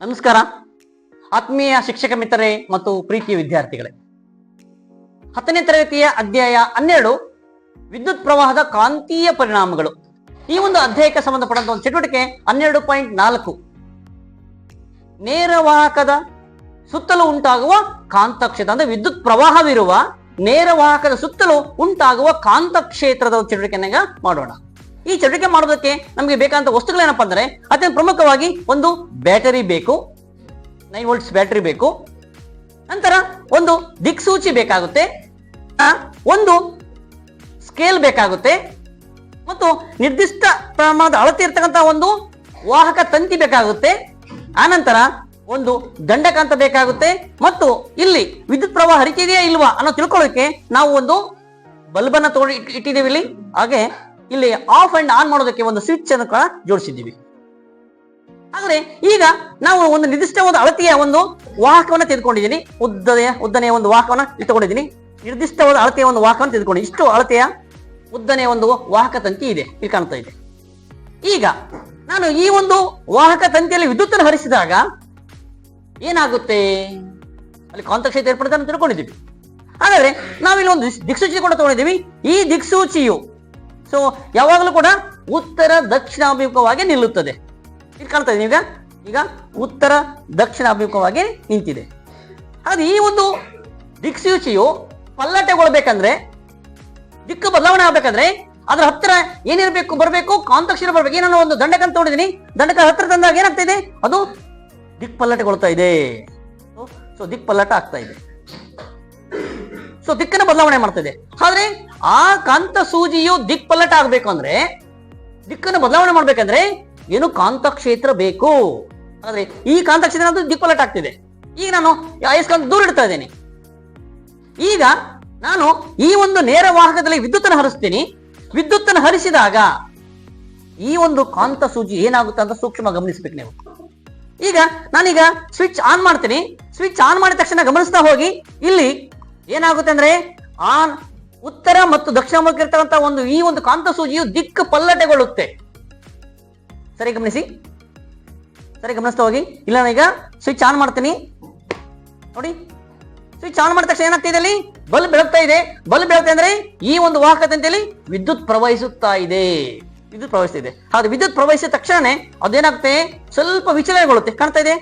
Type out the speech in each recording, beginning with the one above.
ನಮಸ್ಕಾರ. ಆತ್ಮೀಯ ಶಿಕ್ಷಕ ಮಿತ್ರರೇ ಮತ್ತು ಪ್ರೀತಿಯ ವಿದ್ಯಾರ್ಥಿಗಳೇ. ಹತ್ತನೇ ತರಗತಿಯ ಅಧ್ಯಾಯ ಹನ್ನೆರಡು, ವಿದ್ಯುತ್ ಪ್ರವಾಹದ ಕಾಂತೀಯ ಪರಿಣಾಮಗಳು. ಈ ಒಂದು ಅಧ್ಯಾಯಕ್ಕೆ ಸಂಬಂಧಪಟ್ಟಂತ ಒಂದು ಚಟುವಟಿಕೆ ಹನ್ನೆರಡು ಪಾಯಿಂಟ್ ನಾಲ್ಕು. ನೇರವಾಹಕದ ಸುತ್ತಲೂ ಉಂಟಾಗುವ ಕಾಂತಕ್ಷೇತ್ರ, ಅಂದ್ರೆ ವಿದ್ಯುತ್ ಪ್ರವಾಹವಿರುವ ನೇರವಾಹಕದ ಸುತ್ತಲೂ ಉಂಟಾಗುವ ಕಾಂತಕ್ಷೇತ್ರದ ಚಟುವಟಿಕೆಯನ್ನ ಮಾಡೋಣ. ಈ ಚಟುವಟಿಕೆ ಮಾಡೋದಕ್ಕೆ ನಮಗೆ ಬೇಕಾದಂತ ವಸ್ತುಗಳೇನಪ್ಪ ಅಂದ್ರೆ ಅತ್ಯಂತ ಪ್ರಮುಖವಾಗಿ ಒಂದು ಬ್ಯಾಟರಿ ಬೇಕು, ನೈನ್ ವೋಲ್ಟ್ಸ್ ಬ್ಯಾಟರಿ ಬೇಕು, ನಂತರ ಒಂದು ದಿಕ್ಸೂಚಿ ಬೇಕಾಗುತ್ತೆ ಒಂದು ಸ್ಕೇಲ್ ಬೇಕಾಗುತ್ತೆ, ಮತ್ತು ನಿರ್ದಿಷ್ಟ ಪ್ರಮಾಣದ ಅಳತೆ ಇರ್ತಕ್ಕಂಥ ಒಂದು ವಾಹಕ ತಂತಿ ಬೇಕಾಗುತ್ತೆ ಆನಂತರ ಒಂದು ದಂಡಕಾಂತ ಬೇಕಾಗುತ್ತೆ, ಮತ್ತು ಇಲ್ಲಿ ವಿದ್ಯುತ್ ಪ್ರವಾಹ ಹರಿತಿದೆಯಾ ಇಲ್ವಾ ಅನ್ನೋ ತಿಳ್ಕೊಳ್ಳೋಕೆ ನಾವು ಒಂದು ಬಲ್ಬನ್ನ ತಗೊಂಡು ಇಟ್- ಇಟ್ಟಿದ್ದೀವಿ ಇಲ್ಲಿ. ಹಾಗೆ ಇಲ್ಲಿ ಆಫ್ ಅಂಡ್ ಆನ್ ಮಾಡೋದಕ್ಕೆ ಒಂದು ಸ್ವಿಚ್ ಅನ್ನು ಕೂಡ ಜೋಡಿಸಿದ್ದೀವಿ. ಆದರೆ ಈಗ ನಾವು ಒಂದು ನಿರ್ದಿಷ್ಟವಾದ ಅಳತೆಯ ಒಂದು ವಾಹಕವನ್ನು ತೆಗೆದುಕೊಂಡಿದ್ದೀನಿ ಉದ್ದನೆಯ ಉದ್ದನೆಯ ಒಂದು ವಾಹಕವನ್ನು ಇಟ್ಟುಕೊಂಡಿದ್ದೀನಿ ನಿರ್ದಿಷ್ಟವಾದ ಅಳತೆಯ ಒಂದು ವಾಹಕವನ್ನು ತೆಗೆದುಕೊಂಡು ಇಷ್ಟು ಅಳತೆಯ ಉದ್ದನೆಯ ಒಂದು ವಾಹಕ ತಂತಿ ಇದೆ. ಇಲ್ಲಿ ಕಾಣ್ತಾ ಇದೆ. ಈಗ ನಾನು ಈ ಒಂದು ವಾಹಕ ತಂತಿಯಲ್ಲಿ ವಿದ್ಯುತ್ತನ್ನು ಹರಿಸಿದಾಗ ಏನಾಗುತ್ತೆ? ಅಲ್ಲಿ ಕಾಂತಕ್ಷೇತ್ರ ಏರ್ಪಡುತ್ತೆ ಅಂತ ತಿಳ್ಕೊಂಡಿದ್ದೀವಿ. ಹಾಗಾದ್ರೆ ನಾವಿಲ್ಲಿ ಒಂದು ದಿಕ್ಸ್- ದಿಕ್ಸೂಚಿ ಕೂಡ ತಗೊಂಡಿದ್ದೀವಿ. ಈ ದಿಕ್ಸೂಚಿಯು ಸೊ ಯಾವಾಗಲೂ ಕೂಡ ಉತ್ತರ ದಕ್ಷಿಣಾಭಿಮುಖವಾಗಿ ನಿಲ್ಲುತ್ತದೆ. ಇದು ಕಾಣ್ತಾ ಇದೆ ಈಗ? ಈಗ ಉತ್ತರ ದಕ್ಷಿಣಾಭಿಮುಖವಾಗಿ ನಿಂತಿದೆ. ಹಾಗಾದ್ರೆ ಈ ಒಂದು ದಿಕ್ಸೂಚಿಯು ಪಲ್ಲಟೆಗೊಳ್ಬೇಕಂದ್ರೆ, ದಿಕ್ಕು ಬದಲಾವಣೆ ಆಗ್ಬೇಕಂದ್ರೆ ಅದ್ರ ಹತ್ತಿರ ಏನಿರಬೇಕು, ಬರಬೇಕು ಕಾಂತಕ್ಷಿರ ಬರ್ಬೇಕು. ಏನೋ ಒಂದು ದಂಡಕಂತ ನೋಡಿದೀನಿ ದಂಡಕ ಹತ್ತಿರ ತಂದಾಗ ಏನಾಗ್ತಾ ಇದೆ? ಅದು ದಿಕ್ ಪಲ್ಲಟೆಗೊಳ್ತಾ ಇದೆ. ಸೊ ದಿಕ್ ಪಲ್ಲಟ ಆಗ್ತಾ ಇದೆ. ಸೊ ದಿಕ್ಕನ್ನ ಬದಲಾವಣೆ ಮಾಡ್ತಾ ಇದೆ. ಆದ್ರೆ ಆ ಕಾಂತ ಸೂಜಿಯು ದಿಕ್ಪಲ್ಲಟ ಆಗ್ಬೇಕು ಅಂದ್ರೆ ದಿಕ್ಕನ್ನು ಬದಲಾವಣೆ ಮಾಡ್ಬೇಕಂದ್ರೆ ಏನು ಕಾಂತಕ್ಷೇತ್ರ ಬೇಕು. ಆದ್ರೆ ಈ ಕಾಂತಕ್ಷೇತ್ರ ಅಂತೂ ದಿಕ್ಪಲ್ಲಟ ಆಗ್ತಿದೆ. ಈಗ ನಾನು ಅಯಸ್ಕಾಂತ ದೂರ ಇಡ್ತಾ ಇದ್ದೇನೆ. ಈಗ ನಾನು ಈ ಒಂದು ನೇರ ವಾಹಕದಲ್ಲಿ ವಿದ್ಯುತ್ತನ್ನು ಹರಿಸ್ತೀನಿ. ವಿದ್ಯುತ್ತನ್ನು ಹರಿಸಿದಾಗ ಈ ಒಂದು ಕಾಂತ ಸೂಜಿ ಏನಾಗುತ್ತೆ ಅಂತ ಸೂಕ್ಷ್ಮ ಗಮನಿಸ್ಬೇಕು ನೀವು. ಈಗ ನಾನೀಗ ಸ್ವಿಚ್ ಆನ್ ಮಾಡ್ತೀನಿ. ಸ್ವಿಚ್ ಆನ್ ಮಾಡಿದ ತಕ್ಷಣ ಗಮನಿಸ್ತಾ ಹೋಗಿ. ಇಲ್ಲಿ ಏನಾಗುತ್ತೆ ಅಂದ್ರೆ ಆನ್ ಉತ್ತರ ಮತ್ತು ದಕ್ಷಿಣ ಮುಖಕ್ಕಿರ್ತಕ್ಕಂಥ ಒಂದು ಈ ಒಂದು ಕಾಂತ ಸೂಜಿಯು ದಿಕ್ಕು ಪಲ್ಲಟೆಗೊಳ್ಳುತ್ತೆ. ಸರಿ, ಗಮನಿಸಿ. ಸರಿ, ಗಮನಿಸ್ತಾ ಹೋಗಿ. ಇಲ್ಲ ಈಗ ಸ್ವಿಚ್ ಆನ್ ಮಾಡ್ತೀನಿ. ನೋಡಿ. ಸ್ವಿಚ್ ಆನ್ ಮಾಡಿದ ತಕ್ಷಣ ಏನಾಗ್ತಿದೆ ಅಲ್ಲಿ? ಬಲ್ಬ್ ಬೆಳಗ್ತಾ ಇದೆ. ಬಲ್ಬ್ ಬೆಳಗ್ತಾ ಅಂದ್ರೆ ಈ ಒಂದು ವಾಹಕ ತಂತಿಯಲ್ಲಿ ವಿದ್ಯುತ್ ಪ್ರವಹಿಸುತ್ತಾ ಇದೆ. ವಿದ್ಯುತ್ ಪ್ರವಹಿಸ್ತಿದೆ ಹಾಗೆ ವಿದ್ಯುತ್ ಪ್ರವಹಿಸಿದ ತಕ್ಷಣ ಅದೇನಾಗುತ್ತೆ? ಸ್ವಲ್ಪ ವಿಚಲನೆಗೊಳ್ಳುತ್ತೆ. ಕಾಣ್ತಾ ಇದೆ?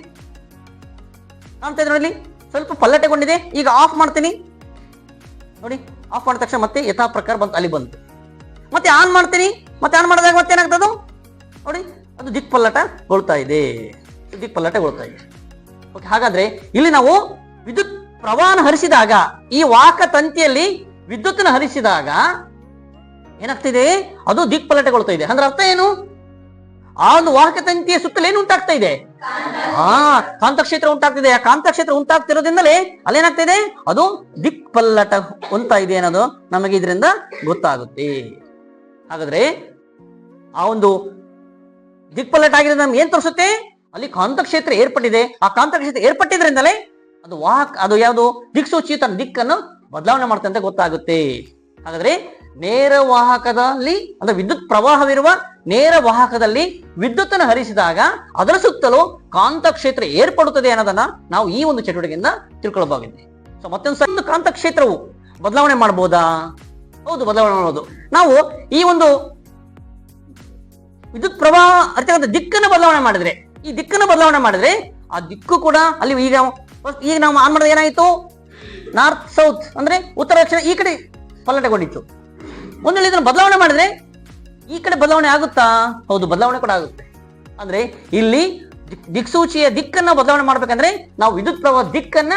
ಕಾಣ್ತಾ ಇದೆ ನೋಡಿ ಸ್ವಲ್ಪ ಪಲ್ಲಟೆಗೊಂಡಿದೆ. ಈಗ ಆಫ್ ಮಾಡ್ತೀನಿ. ನೋಡಿ. ಆಫ್ ಮಾಡಿದ ತಕ್ಷಣ ಮತ್ತೆ ಯಥಾ ಪ್ರಕಾರ ಬಂತು, ಅಲ್ಲಿ ಬಂತು. ಮತ್ತೆ ಆನ್ ಮಾಡ್ತೀನಿ, ಮತ್ತೆ ಆನ್ ಮಾಡಿದಾಗ ಮತ್ತೆ ಏನಾಗ್ತದೆ ನೋಡಿ, ಅದು ದಿಕ್ ಪಲ್ಲಟಗೊಳ್ತಾ ಇದೆ. ಪಲ್ಲಟಗೊಳ್ತಾ ಇದೆ. ಓಕೆ ಹಾಗಾದ್ರೆ ಇಲ್ಲಿ ನಾವು ವಿದ್ಯುತ್ ಪ್ರವಾಹ ಹರಿಸಿದಾಗ, ಈ ವಾಹಕ ತಂತಿಯಲ್ಲಿ ವಿದ್ಯುತ್ತನ್ನು ಹರಿಸಿದಾಗ ಏನಾಗ್ತಿದೆ? ಅದು ದಿಕ್ ಪಲ್ಲಟಗೊಳ್ತಾ ಇದೆ. ಅಂದ್ರೆ ಅರ್ಥ ಏನು? ಆ ಒಂದು ವಾಹಕ ತಂತಿಯ ಸುತ್ತಲೂ ಉಂಟಾಗ್ತಾ ಇದೆ? ಹಾ ಕಾಂತಕ್ಷೇತ್ರ ಉಂಟಾಗ್ತಿದೆ. ಆ ಕಾಂತಕ್ಷೇತ್ರ ಉಂಟಾಗ್ತಿರೋದ್ರಿಂದಲೇ ಅಲ್ಲೇನಾಗ್ತಿದೆ? ಅದು ದಿಕ್ಪಲ್ಲಟ ಉಂಟಾ ಇದೆ ಅನ್ನೋದು ನಮಗೆ ಇದರಿಂದ ಗೊತ್ತಾಗುತ್ತೆ. ಹಾಗಾದ್ರೆ ಆ ಒಂದು ದಿಕ್ಪಲ್ಲಟ ಆಗಿರೋದು ನಮ್ಗೆ ಏನ್ ತೋರಿಸುತ್ತೆ? ಅಲ್ಲಿ ಕಾಂತಕ್ಷೇತ್ರ ಏರ್ಪಟ್ಟಿದೆ. ಆ ಕಾಂತಕ್ಷೇತ್ರ ಏರ್ಪಟ್ಟಿದ್ರಿಂದಲೇ ಅದು ವಾಕ್ ಅದು ಯಾವುದು ದಿಕ್ಸೂಚಿ ತನ್ನ ದಿಕ್ಕನ್ನು ಬದಲಾವಣೆ ಮಾಡುತ್ತೆ ಅಂತ ಗೊತ್ತಾಗುತ್ತೆ. ಹಾಗಾದ್ರೆ ನೇರ ವಾಹಕದಲ್ಲಿ, ಅಂದ್ರೆ ವಿದ್ಯುತ್ ಪ್ರವಾಹವಿರುವ ನೇರ ವಾಹಕದಲ್ಲಿ ವಿದ್ಯುತ್ತನ್ನು ಹರಿಸಿದಾಗ ಅದರ ಸುತ್ತಲೂ ಕಾಂತಕ್ಷೇತ್ರ ಏರ್ಪಡುತ್ತದೆ ಅನ್ನೋದನ್ನ ನಾವು ಈ ಒಂದು ಚಟುವಟಿಕೆಯಿಂದ ತಿಳ್ಕೊಳ್ಬಹುದು ಸೊ ಮತ್ತೊಂದು ಸಣ್ಣ ಕಾಂತಕ್ಷೇತ್ರವು ಬದಲಾವಣೆ ಮಾಡಬಹುದಾ ಹೌದು, ಬದಲಾವಣೆ ಮಾಡಬಹುದು ನಾವು ಈ ಒಂದು ವಿದ್ಯುತ್ ಪ್ರವಾಹ, ಅರ್ಥಾತ್ ದಿಕ್ಕನ್ನು ಬದಲಾವಣೆ ಮಾಡಿದ್ರೆ, ಈ ದಿಕ್ಕನ್ನು ಬದಲಾವಣೆ ಮಾಡಿದ್ರೆ ಆ ದಿಕ್ಕು ಕೂಡ ಅಲ್ಲಿ ಈಗ ಈಗ ನಾವು ಆನ್ ಮಾಡಿದ್ರೆ ಏನಾಯಿತು? ನಾರ್ತ್ ಸೌತ್ ಅಂದ್ರೆ ಉತ್ತರ, ದಕ್ಷಿಣ ಈ ಕಡೆ ಪಲ್ಲಟಗೊಂಡಿತ್ತು. ಒಂದು ವೇಳೆ ಇದನ್ನು ಬದಲಾವಣೆ ಮಾಡಿದ್ರೆ ಈ ಕಡೆ ಬದಲಾವಣೆ ಆಗುತ್ತಾ? ಹೌದು, ಬದಲಾವಣೆ ಕೂಡ ಆಗುತ್ತೆ. ಅಂದ್ರೆ ಇಲ್ಲಿ ದಿಕ್- ದಿಕ್ಸೂಚಿಯ ದಿಕ್ಕನ್ನ ಬದಲಾವಣೆ ಮಾಡ್ಬೇಕಂದ್ರೆ ನಾವು ವಿದ್ಯುತ್ ಪ್ರವಾಹ ದಿಕ್ಕನ್ನ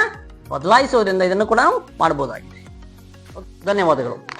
ಬದಲಾಯಿಸೋದ್ರಿಂದ ಇದನ್ನು ಕೂಡ ನಾವು ಮಾಡಬಹುದಾಗಿದೆ ಧನ್ಯವಾದಗಳು.